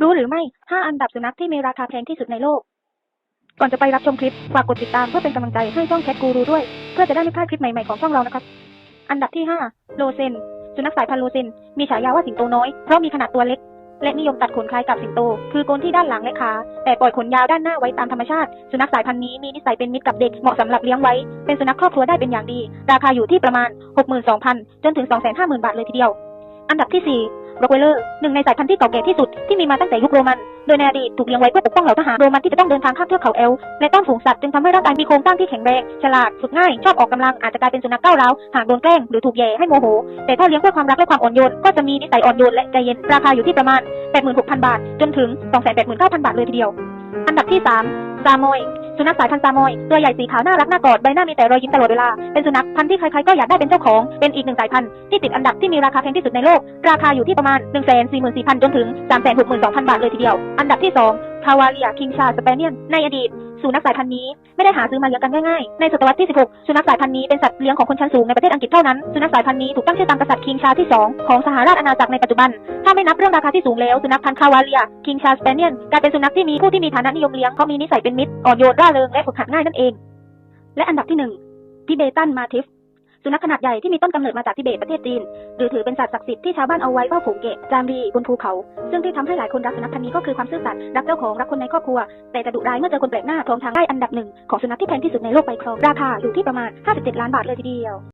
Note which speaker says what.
Speaker 1: รู้หรือไม่ 5 อันดับสุนัขที่มีราคาแพงที่สุดในโลก ก่อนจะไปรับชมคลิป ฝากกดติดตามเพื่อเป็นกำลังใจให้ช่องแคทกูรูด้วย เพื่อจะได้ไม่พลาดคลิปใหม่ๆของช่องเรานะครับ อันดับที่ 5 โลเซน สุนัขสายพันธุ์โลเซน มีฉายาว่าสิงโตน้อย เพราะมีขนาดตัวเล็ก และนิยมตัดขนคล้ายกับสิงโต คือโกนที่ด้านหลังและขา แต่ปล่อยขนยาวด้านหน้าไว้ตามธรรมชาติ สุนัขสายพันธุ์นี้มีนิสัยเป็นมิตรกับเด็ก เหมาะสำหรับเลี้ยงไว้ เป็นสุนัขครอบครัวได้เป็นอย่างดี ราคาอยู่ที่ประมาณ 62,000 จนถึง 250,000 บาทเลยทีเดียว อันดับที่ 4 r o c k w e l l e r หนึ่งในสายพันธุ์ที่เก่าแก่ที่สุดที่มีมาตั้งแต่ยุคโรมัน โดยในอดีตถูกเลี้ยงไว้เพื่อปกป้องเหล่าทหารโรมันที่จะต้องเดินทางข้ามเทือกเขาเอลและต้อนฝูงสัตว์จึงทำให้ร่างกายมีโครงสร้างที่แข็งแรง ฉลาดฝึกง่ายชอบออกกำลังอาจจะกลายเป็นสุนัขก้าวร้าวหากโดนแกล้งหรือถูกแย่ให้โมโห แต่ถ้าเลี้ยงเพื่อความรักและความอ่อนโยนก็จะมีนิสัยอ่อนโยนและใจเย็นราคาอยู่ที่ประมาณ 86,000 บาท จนถึง 289,000 บาทเลยทีเดียว อันดับที่ 3 ซามอย สุนัขสายพันธุ์ซามอย ตัวใหญ่สีขาวน่ารักน่ากอดใบหน้ามีแต่รอยยิ้มตลอดเวลา เป็นสุนัขพันธุ์ที่ใครๆก็อยากได้เป็นเจ้าของ เป็นอีกหนึ่งสายพันธุ์ที่ติดอันดับที่มีราคาแพงที่สุดในโลก ราคาอยู่ที่ประมาณ 144,000 จนถึง 362,000 บาทเลยทีเดียว อันดับที่2คาวาเลียคิงชาสเปเนียนในอดีต สุนัขสายพันธุ์นี้ไม่ได้หาซื้อมาเลี้ยงกันง่ายๆ ในศตวรรษที่ 16 สุนัขสายพันธุ์นี้เป็นสัตว์เลี้ยงของคนชั้นสูงในประเทศอังกฤษเท่านั้น สุนัขสายพันธุ์นี้ถูกตั้งชื่อตามกษัตริย์คิงชาที่ 2 ของสหราชอาณาจักรในปัจจุบัน ถ้าไม่นับเรื่องราคาที่สูงแล้ว สุนัขพันธุ์คาวาเลีย คิงชาสเปเนียนกลายเป็นสุนัขที่มีผู้ที่มีฐานะนิยมเลี้ยงเพราะมีนิสัยเป็นมิตร อ่อนโยน ร่าเริง และฝึกหัดง่ายนั่นเอง และอันดับที่1ทิเบตันมาทิฟ สุนัขขนาดใหญ่ที่มีต้นกำเนิดมาจากทิเบตประเทศจีน หรือถือเป็นสัตว์ศักดิ์สิทธิ์ที่ชาวบ้านเอาไว้เฝ้าฝูงเกะจามรีบนภูเขา ซึ่งที่ทำให้หลายคนรักสุนัขพันธุ์นี้ก็คือความซื่อสัตย์รักเจ้าของรักคนในครอบครัว แต่จะดุร้ายเมื่อเจอคนแปลกหน้าพร้อมทางได้อันดับหนึ่งของสุนัขที่แพงที่สุดในโลกไปครองราคาอยู่ที่ประมาณ 57 ล้านบาทเลยทีเดียว